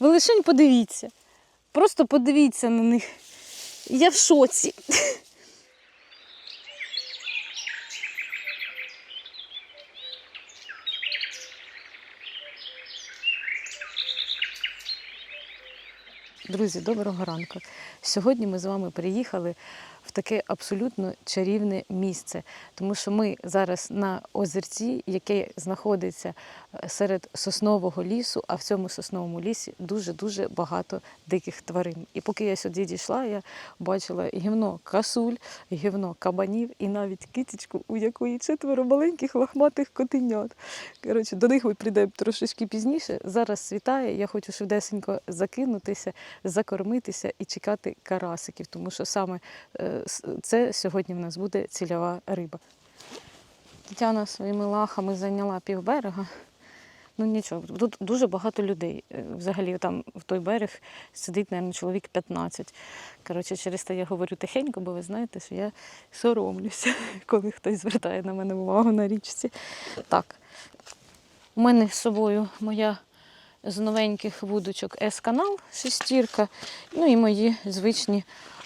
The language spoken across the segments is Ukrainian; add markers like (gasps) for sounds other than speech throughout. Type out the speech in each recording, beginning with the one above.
Ви лишень подивіться. Просто подивіться на них. Я в шоці. Друзі, доброго ранку. Сьогодні ми з вами приїхали в таке абсолютно чарівне місце, тому що ми зараз на озерці, яке знаходиться е, серед соснового лісу, а в цьому сосновому лісі дуже-дуже багато диких тварин. І поки я сюди дійшла, я бачила гівно касуль, гівно кабанів і навіть китічку, у якої четверо маленьких лохматих котенят. Коротше, до них ми прийдемо трошечки пізніше. Зараз світає, я хочу швидесенько закинутися, закормитися і чекати карасиків, тому що саме е, це сьогодні в нас буде цільова риба. Тетяна своїми лахами зайняла півберега. Ну нічого, тут дуже багато людей. Е, Взагалі там в той берег сидить, мабуть, чоловік 15. Коротше, через те я говорю тихенько, бо ви знаєте, що я соромлюся, (laughs) коли хтось звертає на мене увагу на річці. Так, у мене з собою моя з новеньких вудочок С-канал шестірка, ну і мої звичні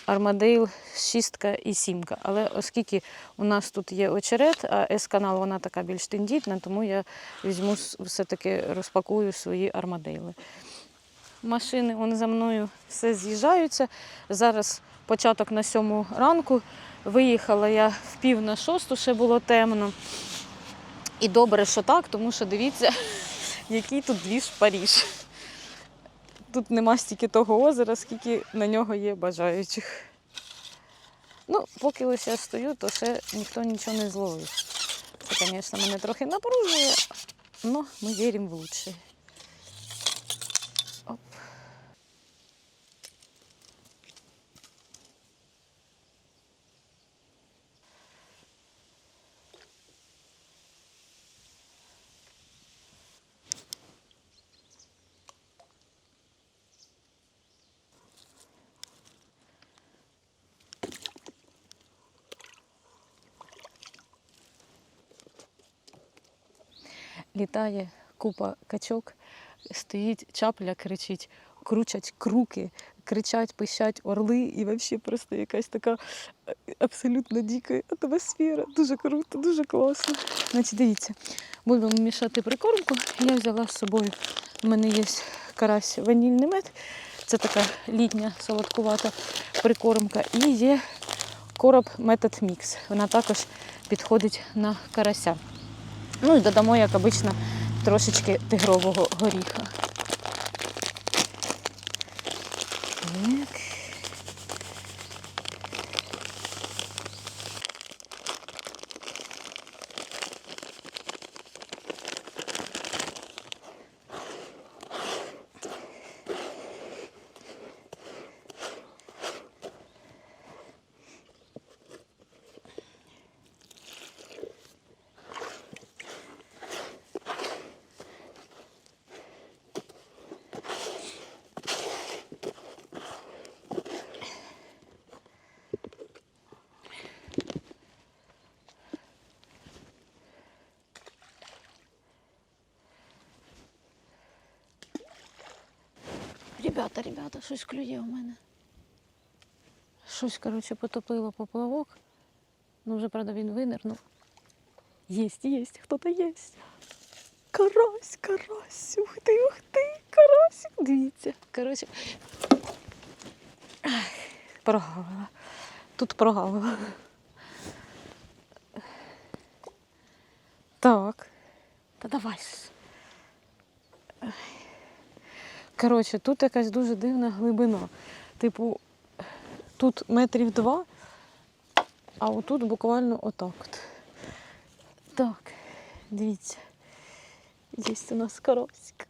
Армадейл шістка і сімка. Але оскільки у нас тут є очерет, а С-канал вона така більш тендітна, тому я візьму все-таки розпакую свої армадейли. Машини вони за мною все з'їжджаються. Зараз початок на сьому ранку. Виїхала я в пів на шосту, ще було темно. І добре, що так, тому що дивіться, (laughs) який тут двіж Паріж. Тут нема стільки того озера, скільки на нього є бажаючих. Ну, поки ось я стою, то ще ніхто нічого не зловив. Це, звісно, мене трохи напружує, але ми віримо в лучше. Літає купа качок, стоїть чапля, кричить, кручать круки, кричать, пищать орли, і взагалі просто якась така е, абсолютно дика атмосфера. Дуже круто, дуже класно. Значить, дивіться, будемо мішати прикормку. Я взяла з собою. У мене є карась ванільний мед. Це така літня солодкувата прикормка. І є короб метод мікс. Вона також підходить на карася. Ну і додамо, як обично, трошечки тигрового горіха. Так. Ребята, ребята, щось клює у мене. Щось, коротше, потопило поплавок. Ну, вже, правда, він винирнув. Єсть, єсть, хто-то єсть. Карась, карась, ух ти, ух ти, карасик, дивіться. Коротше. Прогавила. Тут прогавила. Так. Та давай. Коротше, тут якась дуже дивна глибина. Типу, тут метрів два, а отут буквально отак. От. Так, дивіться. Є у нас карасик.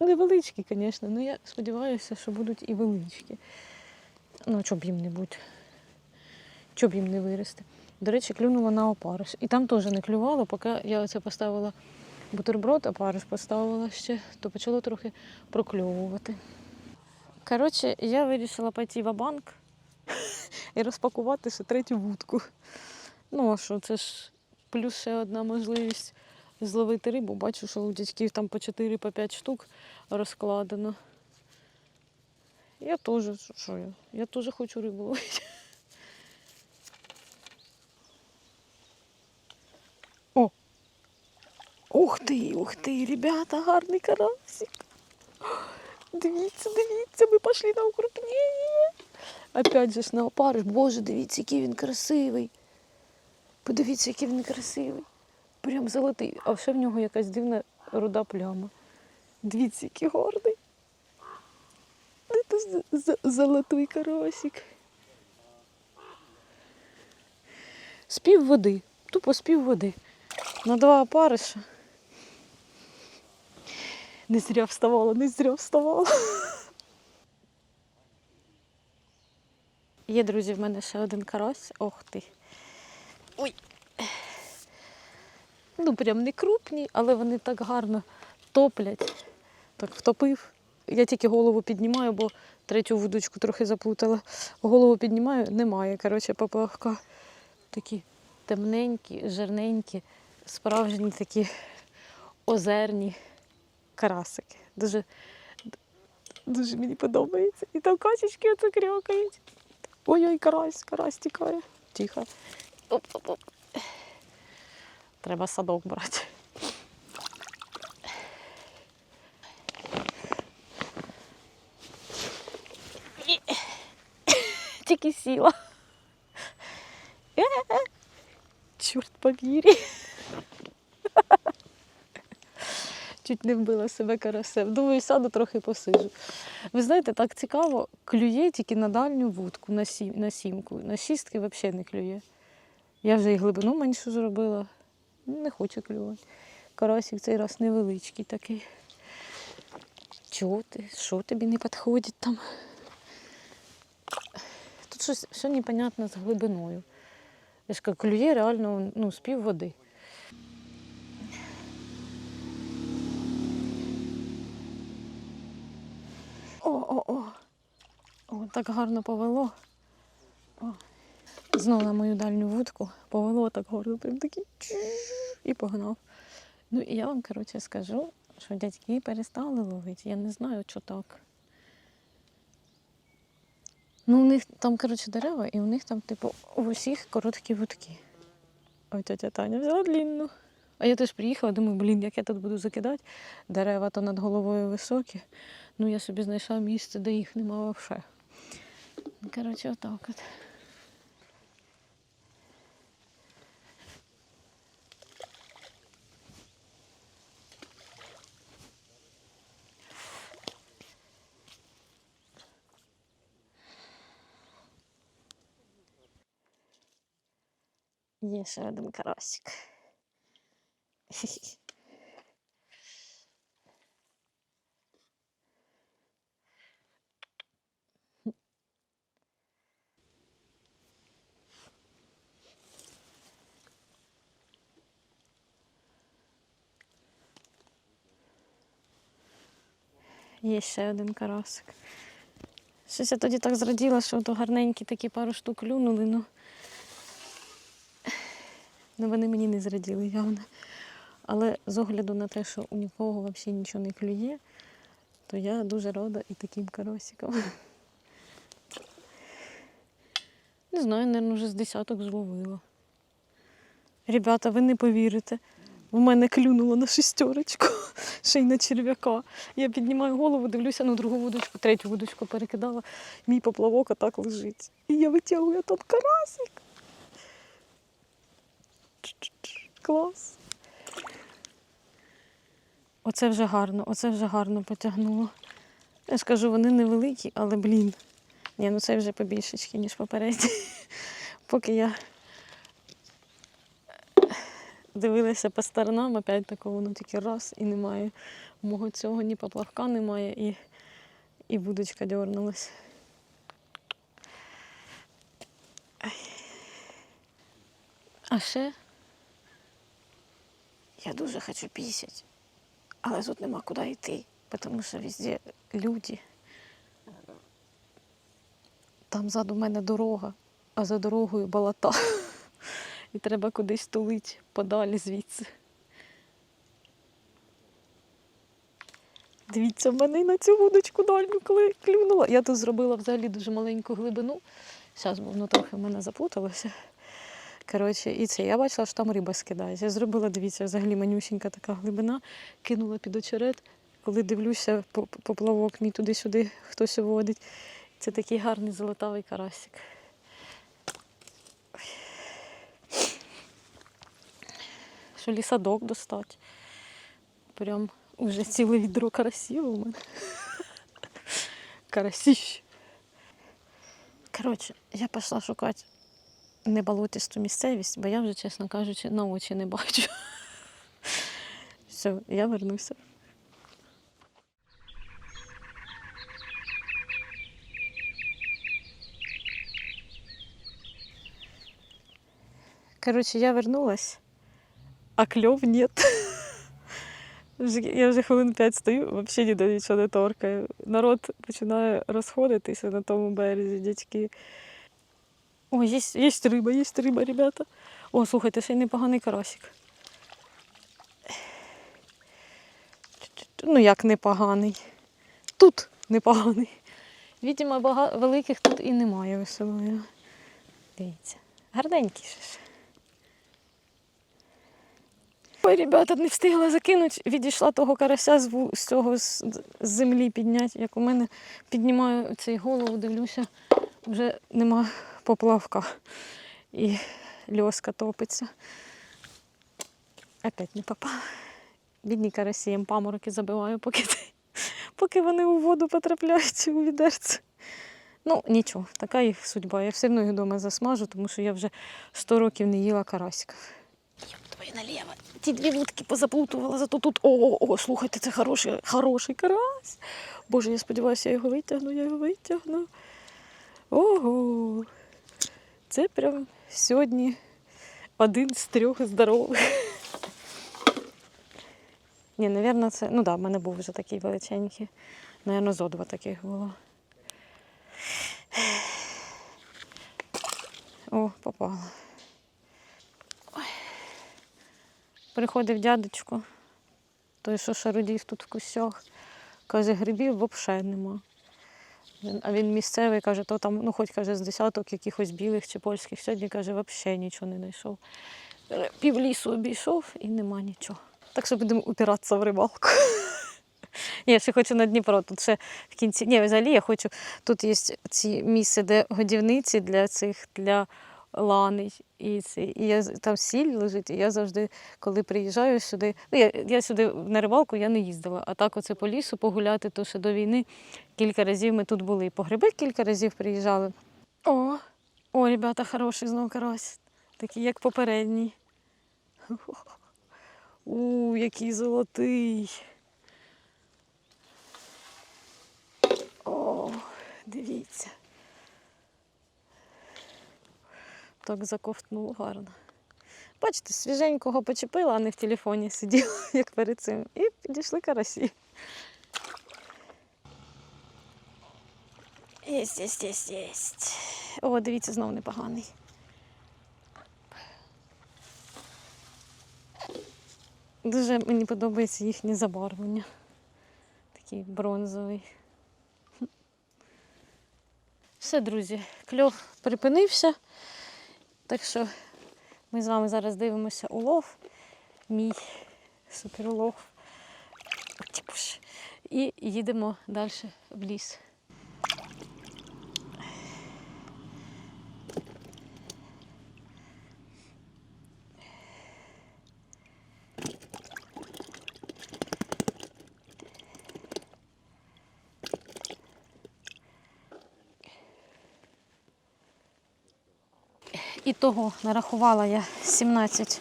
Невеличкі, звісно, але я сподіваюся, що будуть і величкі. Ну, щоб їм не бути. Щоб їм не вирости. До речі, клюнула на опариш. І там теж не клювало, поки я оце поставила бутерброд, опариш поставила ще, то почало трохи прокльовувати. Коротше, я вирішила пойти в банк (laughs) і розпакувати ще третю вудку. Ну, а що, це ж плюс ще одна можливість зловити рибу. Бачу, що у дядьків там по 4-5 штук розкладено. Я теж, що я? Я теж хочу рибу ловити. Ух ти, ух ти, ребята, гарний карасик. Дивіться, дивіться, ми пішли на укрупнення. Опять же ж на опариш. Боже, дивіться, який він красивий. Подивіться, який він красивий. Прям золотий. А ще в нього якась дивна руда пляма. Дивіться, який гордий. Це золотий карасик. З пів води. Тупо з пів води. На два опариша. Не зря вставала, не зря вставала. Є, друзі, в мене ще один карась. Ох ти. Ой. Ну, прям не крупні, але вони так гарно топлять. Так втопив. Я тільки голову піднімаю, бо третю вудочку трохи заплутала. Голову піднімаю, немає. Коротше, поплавка. Такі темненькі, жирненькі, справжні такі озерні карасики. Дуже, дуже мені подобається. І там качечки оце крякають. Ой-ой, карась, карась тікає. Тихо. Оп-оп-оп. Треба садок брати. Тільки сіла. Чорт побірі. Чуть не вбила себе карасем. Думаю, сяду трохи посижу. Ви знаєте, так цікаво, клює тільки на дальню вудку, на, сім, на сімку. На шістки взагалі не клює. Я вже і глибину меншу зробила. Не хоче клювати. Карасик цей раз невеличкий такий. Чого ти? Що тобі не підходить там? Тут щось все непонятно з глибиною. Я ж кажу, клює реально ну, з пів води. О-о-о. О, так гарно повело. О. Знову на мою дальню вудку повело так гарно, прям такий і погнав. Ну і я вам, коротше, скажу, що дядьки перестали ловити. Я не знаю, що так. Ну, у них там, коротше, дерева, і у них там, типу, у усіх короткі вудки. Ой, тетя Таня взяла длінну. А я теж приїхала, думаю, блін, як я тут буду закидати. Дерева то над головою високі. Ну, я собі знайшла місце, де їх нема взагалі. Коротше, отак от. Є ще один карасик. (laughs) Є ще один карасик. Щось я тоді так зраділа, що то гарненькі такі пару штук клюнули, ну. Ну, вони мені не зраділи явно. Але з огляду на те, що у нікого взагалі нічого не клює, то я дуже рада і таким карасиком. Не знаю, мабуть, вже з десяток зловила. Ребята, ви не повірите. У мене клюнуло на шістерочку, (laughs) ще й на черв'яка. Я піднімаю голову, дивлюся на другу вудочку, третю вудочку перекидала. Мій поплавок отак лежить. І я витягую а там карасик. Клас. Оце вже гарно, оце вже гарно потягнуло. Я ж кажу, вони невеликі, але блін. Ні, ну це вже побільшечки, ніж попередні. (laughs) Поки я дивилася по сторонам, опять такого, ну тільки раз і немає. Мого цього ні поплавка немає, і, і вудочка дернулась. А ще я дуже хочу пісять, але тут нема куди йти, тому що везде люди. Там ззаду мене дорога, а за дорогою болота. І треба кудись тулити подалі звідси. Дивіться, в мене на цю вудочку дальню клюнула. Я тут зробила взагалі дуже маленьку глибину. Зараз, бо воно трохи в мене заплуталося. Коротше, і це я бачила, що там риба скидається. Я зробила, дивіться, взагалі манюсінька така глибина, кинула під очерет. Коли дивлюся, поплавок мій туди-сюди хтось водить. Це такий гарний золотавий карасик. Що лісадок достать. Прям уже ціле відро карасів у мене. Карасіщ. Коротше, я пішла шукати неболотисту місцевість, бо я вже, чесно кажучи, на очі не бачу. Все, я вернуся. Коротше, я вернулась, а кльов нет. Я вже хвилин п'ять стою, взагалі ніде нічого не торкаю. Народ починає розходитися на тому березі, дядьки. О, є, є риба, є риба, ребята. О, слухайте, ще й непоганий карасик. Ну, як непоганий. Тут непоганий. Відомо, бага... великих тут і немає веселої. Дивіться. Гарненький ще ж. Ребята, не встигла закинути, відійшла того карася з, з цього з, з землі підняти, як у мене піднімаю цей голову, дивлюся, вже нема поплавка і льоска топиться. Опять не попала. Бідні карасі, їм памороки забиваю, поки, поки вони у воду потрапляють у відерце. Ну, нічого, така їх судьба. Я все одно їх вдома засмажу, тому що я вже 100 років не їла карасиків. Твої наліво. Ті дві вудки позаплутувала, зато тут. О, о, о, слухайте, це хороший, хороший карась. Боже, я сподіваюся, я його витягну, я його витягну. Ого. Це прям сьогодні один з трьох здорових. Ні, напевно, це. Ну так, да, в мене був вже такий величенький. Наверно, зо два таких було. О, попала. Приходив дядечко, той, що шародів тут в кущах, каже, грибів взагалі нема. А він місцевий, каже, то там, ну хоч каже, з десяток якихось білих чи польських, сьогодні каже, взагалі нічого не знайшов. Пів лісу обійшов і нема нічого. Так що будемо упиратися в рибалку. (laughs) Я ще хочу на Дніпро. Тут ще в кінці. Ні, взагалі я хочу. Тут є ці місця, де годівниці для цих для ланей. І, ці, і я, там сіль лежить, і я завжди, коли приїжджаю сюди, ну я, я сюди на рибалку я не їздила, а так оце по лісу погуляти, то ще до війни кілька разів ми тут були. І по гриби кілька разів приїжджали. О, о, ребята, хороший знов карась. Такий, як попередній. У, який золотий. О, дивіться. Так заковтнуло гарно. Бачите, свіженького почепила, а не в телефоні сиділа, (laughs) як перед цим. І підійшли карасі. Єсть, єсть, єсть, єсть. О, дивіться, знов непоганий. Дуже мені подобається їхнє забарвлення. Такий бронзовий. Все, друзі, кльов припинився. Так що ми з вами зараз дивимося улов. Мій суперулов. І їдемо далі в ліс. І того нарахувала я 17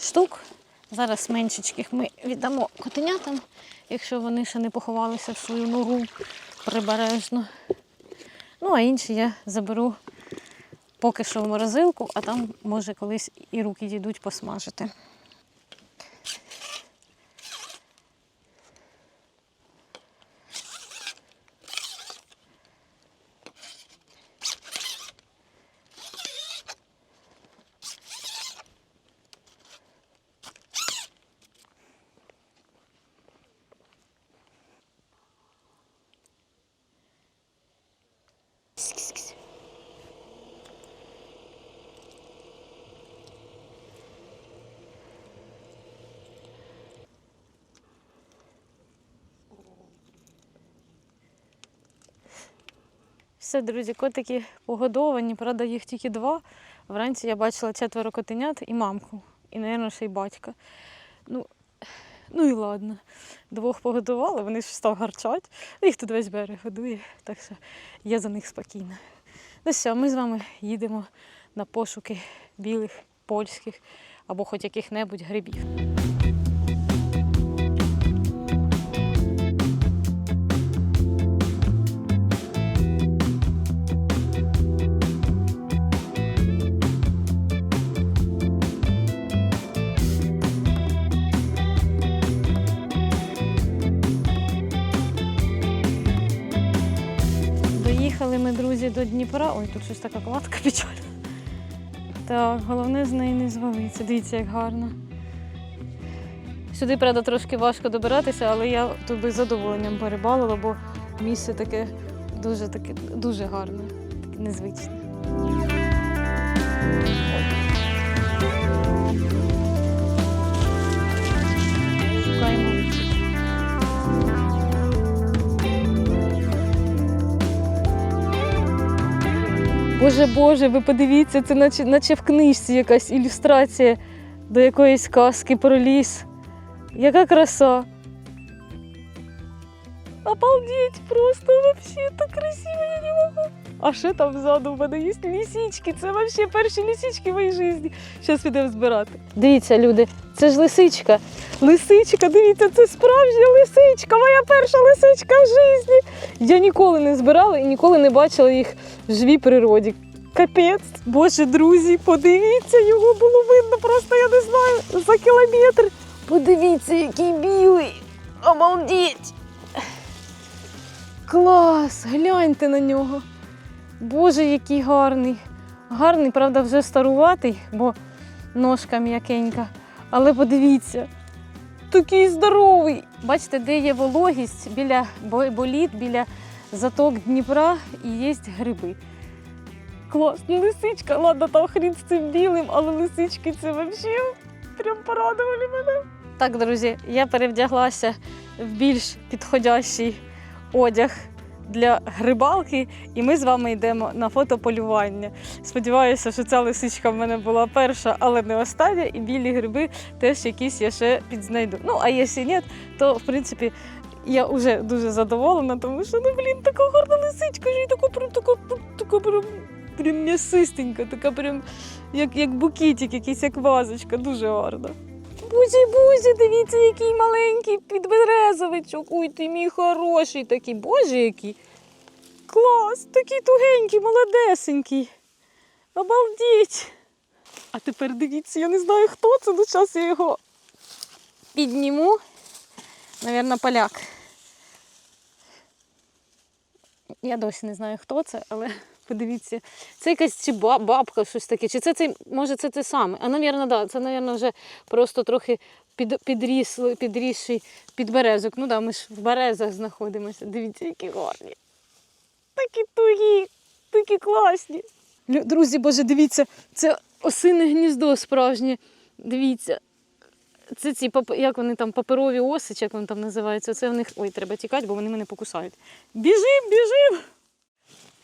штук. Зараз меншечких ми віддамо котенятам, якщо вони ще не поховалися в свою нору прибережно. Ну, а інші я заберу поки що в морозилку, а там, може, колись і руки дійдуть посмажити. Все, друзі, котики погодовані, правда, їх тільки два. Вранці я бачила четверо котенят і мамку, і, мабуть, ще й батька. Ну, ну і ладно. Двох погодували, вони ж став гарчать. Їх тут весь берег годує, так що я за них спокійна. Ну все, ми з вами їдемо на пошуки білих, польських або хоч яких-небудь грибів. Дніпра. Ой, тут щось така кладка (laughs) печальна. Так, головне з неї не звалитися. Дивіться, як гарно. Сюди, правда, трошки важко добиратися, але я тут би з задоволенням перебалила, бо місце таке дуже таке дуже гарне, таке незвичне. Боже Боже, ви подивіться, це наче, наче в книжці якась ілюстрація до якоїсь казки про ліс. Яка краса. Обалдеть, просто вообще так красиво, я не можу. А ще там ззаду в мене є лисички. Це вообще перші лисички в моїй житті. Зараз підемо збирати. Дивіться, люди, це ж лисичка. Лисичка, дивіться, це справжня лисичка, моя перша лисичка в житті. Я ніколи не збирала і ніколи не бачила їх в живій природі. Капець, боже, друзі, подивіться, його було видно просто, я не знаю, за кілометр. Подивіться, який білий. Обалдеть! Клас! Гляньте на нього. Боже, який гарний. Гарний, правда, вже старуватий, бо ножка м'якенька. Але подивіться, такий здоровий. Бачите, де є вологість біля бо- боліт, біля заток Дніпра і є гриби. Клас, ну лисичка, ладно, там хрін з цим білим, але лисички це взагалі прям порадували мене. Так, друзі, я перевдяглася в більш підходящий одяг для грибалки, і ми з вами йдемо на фотополювання. Сподіваюся, що ця лисичка в мене була перша, але не остання, і білі гриби теж якісь я ще підзнайду. Ну, а якщо ні, то в принципі. Я вже дуже задоволена, тому що ну блін, така гарна лисичка, ж і така прям така, така прям, прям м'ясистенька, така прям як, як букетик, якийсь як вазочка, дуже гарна. Бузі, бузі, дивіться, який маленький підберезовичок. Ой, ти мій хороший такий. Боже, який. Клас, такий тугенький, молодесенький. Обалдіть. А тепер дивіться, я не знаю, хто це, ну зараз я його підніму. Навірно, поляк. Я досі не знаю, хто це, але подивіться. Це якась чи бабка, щось таке. Чи це цей, може, це те саме? А, навірно, да, це, навірно, вже просто трохи під, підріс, підрісший підберезок. Ну да, ми ж в березах знаходимося. Дивіться, які гарні. Такі тугі, такі класні. Друзі, боже, дивіться, це осине гніздо справжнє. Дивіться. Це ці як вони там паперові оси, чи як вони там називаються. Це в них. Ой, треба тікати, бо вони мене покусають. Біжим, біжим!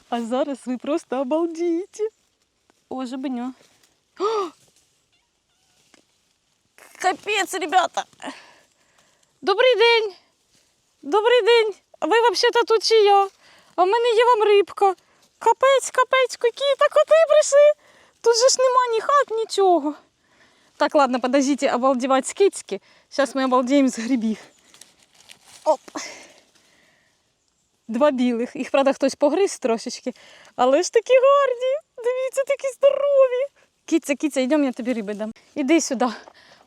А зараз ви просто обалдієте. О, жабеня. (gasps) Капець, ребята. Добрий день. Добрий день. А ви взагалі тут чи я? А в мене є вам рибка. Капець, капець, які та коти прийшли. Тут же ж нема ні хат, нічого. Так, ладно, подождите обалдевать с китики. Сейчас мы обалдеем з грибів. Оп. Два білих. Їх, правда, хтось погриз трошечки. Але ж такі гарні. Дивіться, такі здорові. Кіця, кіця, йдемо, я тобі риби дам. Іди сюди.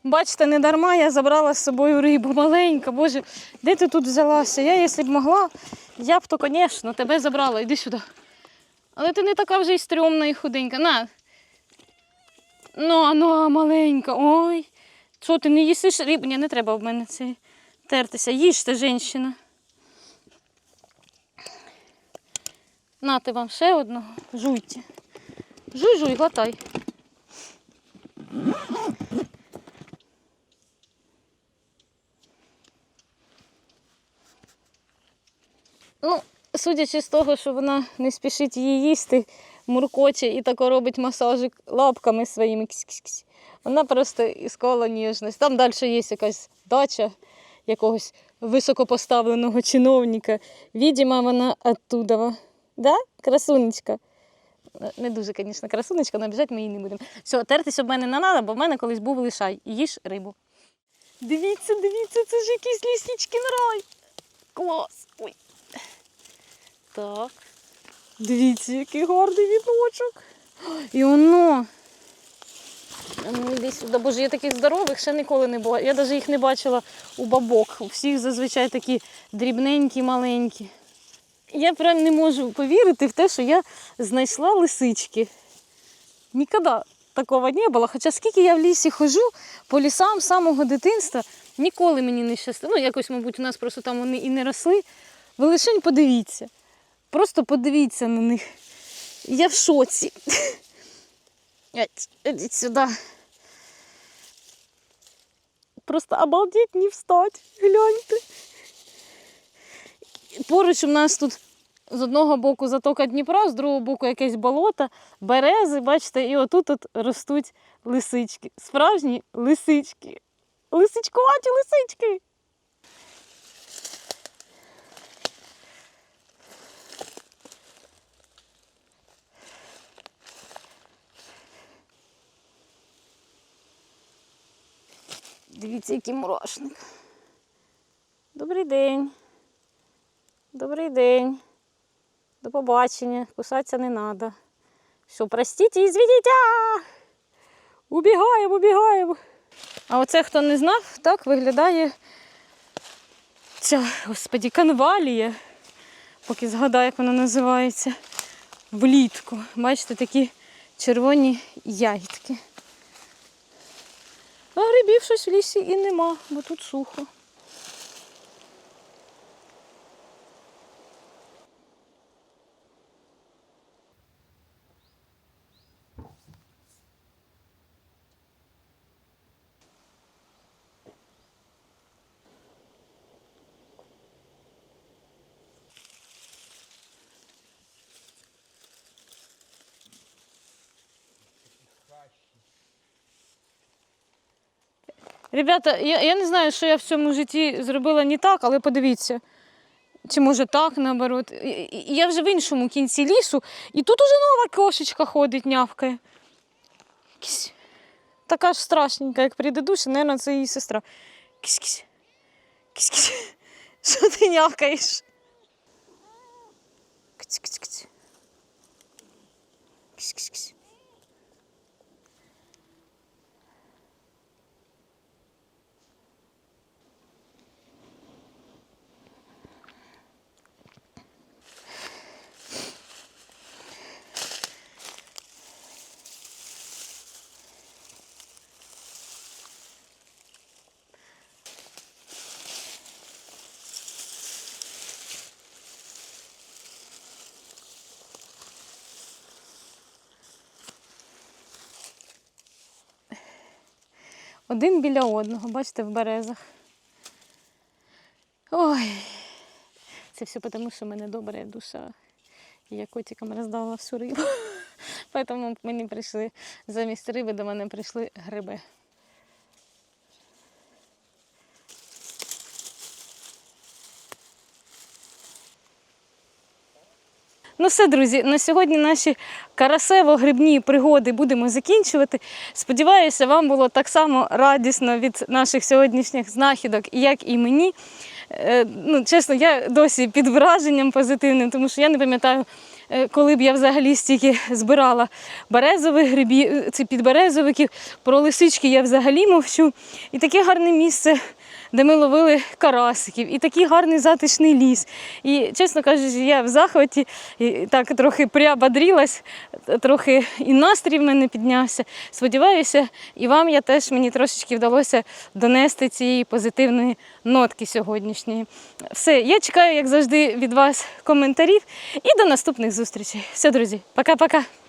Бачите, не дарма я забрала з собою рибу маленька. Боже, де ти тут взялася? Я, якщо б могла, я б то, звісно, тебе забрала. Іди сюди. Але ти не така вже й стрьомна і худенька. На, Ну, ну, маленька. Ой. Що ти не їсиш рибу? Ні, не треба в мене це тертися. Їжте, жінщина. Нате вам ще одного. Жуйте. Жуй, жуй, глотай. Ну, судячи з того, що вона не спішить її їсти, муркоче і тако робить масажик лапками своїми. Вона просто іскала ніжність. Там далі є якась дача якогось високопоставленого чиновника. Відіма вона оттуда. Да? Красунечка. Не дуже, звісно, красунечка, але обіжати ми її не будемо. Все, тертись об мене не треба, бо в мене колись був лишай. Їж рибу. Дивіться, дивіться, це ж якийсь лісничкин рай. Клас. Ой. Так. Дивіться, який гарний віночок. І воно. А Ну, іди сюди. Боже, я таких здорових ще ніколи не була. Я навіть їх не бачила у бабок. У всіх зазвичай такі дрібненькі, маленькі. Я прям не можу повірити в те, що я знайшла лисички. Ніколи такого не було. Хоча скільки я в лісі хожу по лісам з самого дитинства, ніколи мені не щастило. Ну, якось, мабуть, у нас просто там вони і не росли. Ви лишень подивіться. Просто подивіться на них. Я в шоці. Ідіть сюди. Просто обалдеть не встать. Гляньте. Поруч у нас тут з одного боку затока Дніпра, з другого боку якесь болото, берези, бачите, і отут от ростуть лисички. Справжні лисички. Лисичкуваті лисички. Дивіться, який мурашник. Добрий день. Добрий день. До побачення. Кусатися не треба. Що, простіть і звідіть. Убігаємо, убігаємо. А оце, хто не знав, так виглядає ця, господі, канвалія, поки згадаю, як вона називається, влітку. Бачите, такі червоні ягідки. А грибів щось в лісі і нема, бо тут сухо. Ребята, я, я не знаю, що я в цьому житті зробила не так, але подивіться. Чи може так, наоборот. Я вже в іншому кінці лісу, і тут уже нова кошечка ходить, нявкає. Кісь. Така ж страшненька, як предыдуща, мабуть, це її сестра. Кісь-кісь. Кісь-кісь. Що ти нявкаєш? Кіць-кіць-кіць. Кісь-кісь-кісь. Один біля одного, бачите, в березах. Ой, це все тому, що в мене добра душа. Я котикам роздала всю рибу. (laughs) Тому мені прийшли замість риби до мене прийшли гриби. Все, друзі, на сьогодні наші карасево-грибні пригоди будемо закінчувати. Сподіваюся, вам було так само радісно від наших сьогоднішніх знахідок, як і мені. Е, Ну, чесно, я досі під враженням позитивним, тому що я не пам'ятаю, е, коли б я взагалі стільки збирала березових грибів, це підберезовиків, про лисички я взагалі мовчу. І таке гарне місце де ми ловили карасиків, і такий гарний затишний ліс. І, чесно кажучи, я в захваті і так трохи приободрілась, трохи і настрій в мене піднявся. Сподіваюся, і вам я теж мені трошечки вдалося донести цієї позитивної нотки сьогоднішньої. Все, я чекаю, як завжди, від вас коментарів і до наступних зустрічей. Все, друзі, пока-пока.